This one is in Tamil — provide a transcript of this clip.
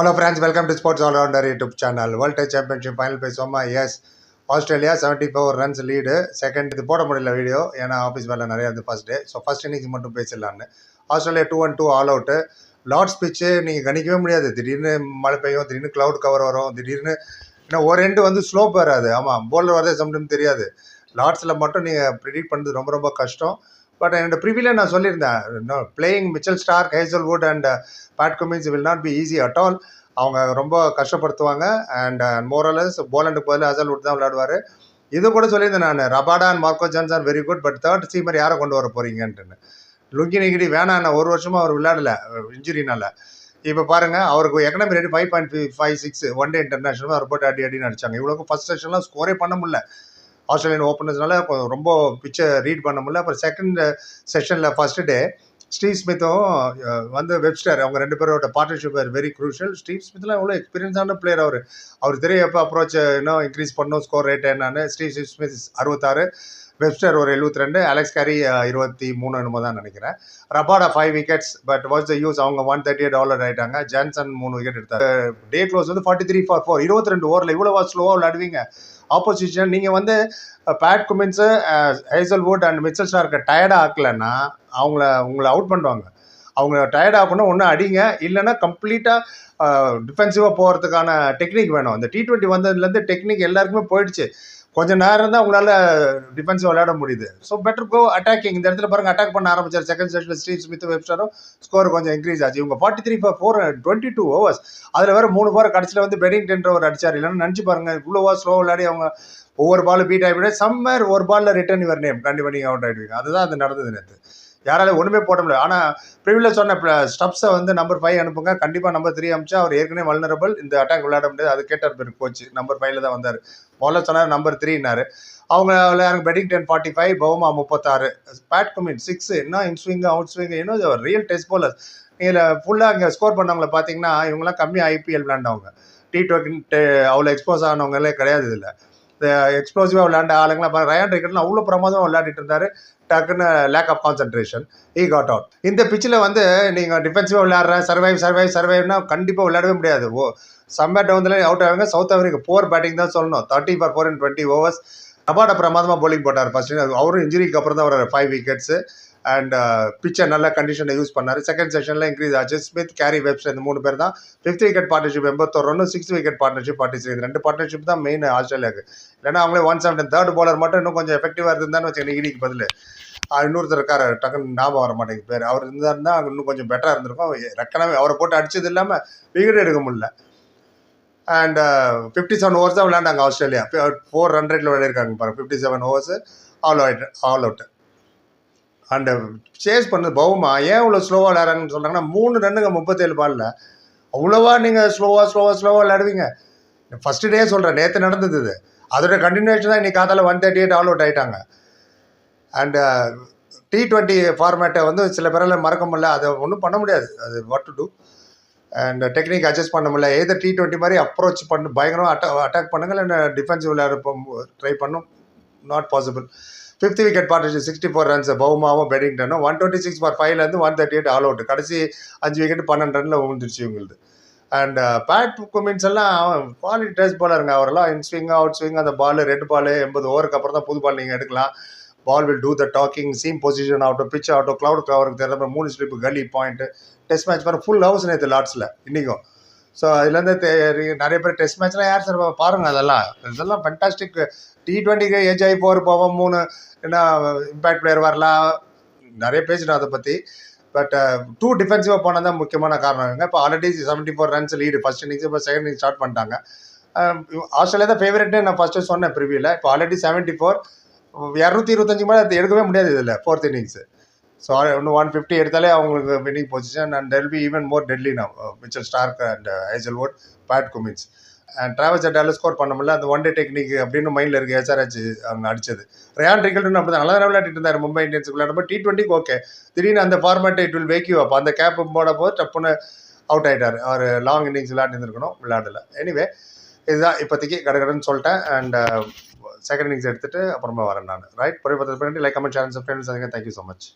Hello friends welcome to sports allrounder YouTube channel world test championship final பேசுவோமா yes Australia seventy four runs lead second இது போட முடியல வீடியோ ஏன்னா ஆஃபீஸ் வேலை நிறையா இருந்து first day so first innings மட்டும் பேசிடலான்னு Australia two and two all out Lord's pitch நீங்கள் கணிக்கவே முடியாது. திடீர்னு மழை பெய்யும் திடீர்னு க்ளவுட் கவர் வரும் திடீர்னு ஏன்னா ஒரு ரெண்டு வந்து ஸ்லோப் வராது. ஆமாம் போலில் வரதே சம்டைம் தெரியாது. லார்ட்ஸில் மட்டும் நீங்கள் ப்ரிடிக்ட் பண்ணுறது ரொம்ப ரொம்ப கஷ்டம். பட் என்னோட ப்ரிவியில் நான் சொல்லியிருந்தேன் playing Mitchell Starc Hazlewood and Pat Cummins will not be easy at all அவங்க ரொம்ப கஷ்டப்படுத்துவாங்க. அண்ட் மோரலஸ் போலண்டுக்கு பதில் ஹசல்வுட் தான் விளையாடுவார். இது கூட சொல்லியிருந்தேன் நான் Rabada and Marco Jansen are very good but third seamer யாரை கொண்டு வர போறீங்கன்ட்டுன்னு. லுங்கி நெகிடி வேணாம் ஒரு வருஷமாக அவர் விளையாடலை இன்ஜுரினால இப்போ பாருங்கள் அவருக்கு economy rate five point five six one day international அவர் போட்டு அடி அடின்னு அடிச்சாங்க. இவ்வளோக்கு ஃபர்ஸ்ட் செஷன்லாம் ஸ்கோரே பண்ண முடியல. ஆஸ்திரேலியன் ஓப்பனர்ஸ்னால ரொம்ப பிச்சை ரீட் பண்ண முடியல. அப்புறம் செகண்ட் செஷனில் ஃபஸ்ட்டு டே ஸ்டீவ் ஸ்மித்தும் வந்து வெப்ஸ்டர் அவங்க ரெண்டு பேரோட பார்ட்னர்ஷிப் வெரி க்ரூஷியல் ஸ்டீவ் ஸ்மித்லாம் எவ்வளோ எக்ஸ்பீரியன்ஸான பிளேயர் அவர். அவர் தெரிய எப்போ அப்ரோச் இன்னும் இன்க்ரீஸ் பண்ணணும் ஸ்கோர் ரேட் என்னன்னு ஸ்டீவ் ஸ்மித் அறுபத்தாறு. வெப்ஸ்டர் ஒரு எழுபத்தி ரெண்டு அலெக்ஸ் கேரி இருபத்தி மூணு என்னமோ தான் நினைக்கிறேன். Rabada five wickets but what's the use அவங்க ஒன் தேர்ட்டி எயிட் டாலர் ஆயிட்டாங்க. ஜான்சன் மூணு விக்கெட் எடுத்தாரு. டே க்ளோஸ் வந்து ஃபார்ட்டி த்ரீ ஃபார் ஃபோர் இருபத்தி ரெண்டு ஓவரில் இவ்வளோ ஸ்லோவாக விளையாடுவீங்க ஆப்போசிஷன் நீங்கள் வந்து Pat Cummins Hazlewood and Mitchell Starc டயர்டாக ஆக்கலைன்னா அவங்கள உங்களை அவுட் பண்ணுவாங்க அவங்க டயர்ட் ஆகணும் ஒன்று அடிங்க. இல்லைன்னா கம்ப்ளீட்டாக டிஃபென்சிவாக போகிறதுக்கான டெக்னிக் வேணும். அந்த டி ட்வெண்ட்டி வந்ததுலேருந்து டெக்னிக் எல்லாருக்குமே போயிடுச்சு. கொஞ்சம் நேரம் தான் உங்களால் டிஃபென்ஸ் விளையாட முடியுது. ஸோ பெட்டர் கோ அட்டாக்கிங் இந்த இடத்துல பாருங்க அட்டாக் பண்ண ஆரம்பிச்சார். செகண்ட் செஷனில் ஸ்டீவ் ஸ்மித் வெப்ஸ்டரும் ஸ்கோர் கொஞ்சம் இன்க்ரீஸ் ஆச்சு. இவங்க forty three for four twenty two overs அதில் வேறு மூணு பார் கடைசியில் வந்து பெடிங்டன் ஒரு அடிச்சார். இல்லைன்னு நினச்சி பாருங்க இவ்வளோவா ஸ்லோ விளையாடி அவங்க ஒவ்வொரு பால் பீட் ஆகிவிட சம்மர் ஒரு பாலில் ரிட்டர்ன் இவர் நேம் கண்டிப்பாக நீங்கள் அவுட் ஆகிடுவீங்க அதுதான் அது நடந்தது நேற்று யாராலும் ஒன்றுமே போட முடியல. ஆனால் ப்ரிவியில் சொன்ன ஸ்டப்ஸை வந்து நம்பர் ஃபைவ் அனுப்புங்க. கண்டிப்பாக நம்பர் த்ரீ அனுப்பிச்சா அவர் ஏற்கனவே வல்னரபிள் இந்த அட்டாக் விளையாட முடியாது. அது கேட்டார் பேர் கோச் நம்பர் ஃபைவ்ல தான் வந்தார். முதல்ல சொன்னார் நம்பர் த்ரீனாரு அவங்க விளையாடுங்க batting ten forty five Bavuma முப்பத்தாறு. பேட் கமின் சிக்ஸ் என்ன இன் அவுட் ஸ்விங் இன்னும் ரியல் டெஸ்ட் போலர் நீங்கள் ஃபுல்லாக இங்கே ஸ்கோர் பண்ணவங்கள பார்த்தீங்கன்னா இவங்கெல்லாம் கம்மியாக ஐபிஎல் விளையாண்டவங்க. டி டுவெண்ட்டி அவ்வளோ எக்ஸ்போஸ் ஆனவங்களே கிடையாது இதில். எக்ஸ்ப்ளோசிவாக விளையாண்ட ஆளுங்களாம் ரயான் ரிக்கெட்லாம் அவ்வளோ பிரமாதமாக விளையாடிட்டு இருந்தார். டக்குன்னு lack of concentration he got out இந்த பிச்சில் வந்து நீங்கள் டிஃபென்சிவாக விளையாடுறேன் சர்வைவ் சர்வைவ் சர்வைவ்னா கண்டிப்பாக விளையாடவே முடியாது. ஓ சம்மர் டவுன்லேயே அவுட் ஆகுங்க. சவுத் ஆஃப்ரிக்கா போர் பேட்டிங் தான் சொல்லணும். Thirty for four and twenty overs நபாட பிரமாதமாக போலிங் போட்டார். ஃபஸ்ட்டு அவரும் இன்ஜுரிக்கு அப்புறம் தான் ஒரு ஃபைவ் விக்கெட்ஸு அண்ட் பிச்சை நல்ல கண்டிஷனை யூஸ் பண்ணார். செகண்ட் செஷனில் இன்க்ரீஸ் ஆச்சு. ஸ்மித் கேரி வெப்ஸ் இந்த மூணு பேர் தான். ஃபிஃப்த் விக்கெட் பார்ட்னர்ஷிப் எண்பத்தோரு run sixth wicket partnership forty three ரெண்டு பார்ட்னர்ஷிப் தான் மெயின் ஆஸ்திரேலியாவுக்கு. இல்லைன்னா அவங்களே ஒன் செவன்டன் தேர்ட் பாலர் மட்டும் இன்னும் கொஞ்சம் எஃபெக்டிவாக இருந்தான்னு வச்சுக்கோங்க இனிக்கு பதில். இன்னொருத்தர் இருக்காரு. டக்குன்னு ஞாபகம் வர மாட்டேங்குது. பேர். அவர் இருந்தாருன்னா அங்க இன்னும் கொஞ்சம் பெட்டராக இருந்திருக்கும். ரெக்கனவே அவரை போட்டு அடிச்சது இல்லாமல் விக்கெட் எடுக்க முடியல. அண்ட் ஃபிஃப்டி செவன் ஓவர்ஸ் தான் விளையாண்டாங்க ஆஸ்திரேலியா. ஃபோர் ஹண்ட்ரட்ல விளையாடிருக்காங்க பாருங்க. Fifty seven overs all out all out and chase பண்ணது பவுமா. ஏன் இவ்வளோ ஸ்லோவாக விளையாடுறாங்கன்னு சொல்கிறாங்கன்னா மூணு ரன்னுங்க முப்பத்தேழு பாலில் அவ்வளோவா நீங்கள் ஸ்லோவாக ஸ்லோவாக ஸ்லோவாக விளையாடுவீங்க. ஃபஸ்ட்டு டே சொல்கிறேன் நேற்று நடந்தது அதோட கண்டினியூஷன் தான் இன்னைக்கு காத்தால one thirty eight all out ஆகிட்டாங்க அண்டு டி ட்வெண்ட்டி ஃபார்மேட்டை வந்து சில பேரால் மறக்க முடியல. அதை ஒன்றும் பண்ண முடியாது. அது what to do and technique adjust பண்ண முடியல. ஏதோ டி ட்வெண்ட்டி மாதிரி அப்ரோச் பண்ணு பயங்கரமாக அட்டா அட்டாக் பண்ணுங்கள். இல்லை டிஃபென்சிவ் விளையாட ட்ரை பண்ணும். Not possible fifth wicket partnership sixty four runs பவுமாவும் பெடிங்டனும் ஒன் டுவெண்ட்டி சிக்ஸ் ஃபார் ஃபைவ்லேருந்து one thirty eight all out கடைசி அஞ்சு விக்கெட் பன்னெண்டு ரனில் விழுந்துருச்சு இவங்களுக்கு அண்ட் பேட் uh, குமின்ஸ் எல்லாம் குவாலிட்டி டேஸ்ட் பாலருங்க அவரெல்லாம் இன் ஸ்விங் அவுட் ஸ்விங் அந்த பால் ரெட் பால் எண்பது ஓவருக்கு அப்புறம் தான் புது பால் நீங்கள் எடுக்கலாம். Ball will do the talking seam position ஆகட்டும் பிச் ஆகட்டும் க்ளவுட் கவருக்கு தெரியாத மூணு slip gully point test match பாருங்க ஃபுல் ஹவுஸ் நேற்று லாட்ஸில் இன்றைக்கும் ஸோ அதுலேருந்து நிறைய பேர் டெஸ்ட் மேட்ச்லாம் யார் சார் பாருங்க அதெல்லாம் இதெல்லாம் ஃபண்டாஸ்டிக் டி டுவெண்ட்டிக்கு ஏஜ் ஆகி போகிற போவோம் மூணு என்ன இம்பேக்ட் பிளேயர் வரலாம் நிறைய பேசிட்டோம் அதை பற்றி பட் டூ டிஃபென்சிவாக போனது தான் முக்கியமான காரணம் இப்போ already seventy four runs lead first innings இப்போ செகண்ட் இன்னிங்ஸ் ஸ்டார்ட் பண்ணிட்டாங்க ஆஸ்திரேலியா தான் ஃபேவரட்னு நான் ஃபஸ்ட்டு சொன்னேன் ப்ரிவியூவில் இப்போ ஆல்ரெடி செவன்ட்டி ஃபோர் இரநூத்தி இருபத்தஞ்சு மேலே அது எடுக்கவே முடியாது இதில் ஃபோர்த் இன்னிங்ஸ் ஸோ இன்னும் ஒன் ஃபிஃப்டி எடுத்தாலே அவங்களுக்கு winning position and tell be even more deadly நான் Mitchell Starc and Hazlewood Pat Cummins and Travis அட்டால score பண்ண முடியல. அந்த ஒன் டே டெக்னிக் அப்படின்னு மைண்டில் இருக்குது எஸ்ஆர்ஹெச் அவங்க அடிச்சது. ரயான் ரிகல்டன் அப்படி தான் நல்லா தான் விளையாடிட்டு இருந்தார் மும்பை இந்தியன்ஸ் விளையாடும்போது டி டுவெண்ட்டிக்கு ஓகே திடீர்னு அந்த format it will wake you up அந்த கேப் போட போது டப்புன்னு அவுட் ஆகிட்டார் அவர் லாங் இன்னிங்ஸ் விளையாடி விளையாடல. எனிவே இதுதான் இப்போதைக்கு கடகடன்னு சொல்லிட்டேன். அண்ட் செகண்ட் இன்னிங்ஸ் எடுத்துட்டு அப்புறமா வரேன் நான். ரைட் பொறுப்பத்தில் பண்ணி like comment channel subscribe thank you so much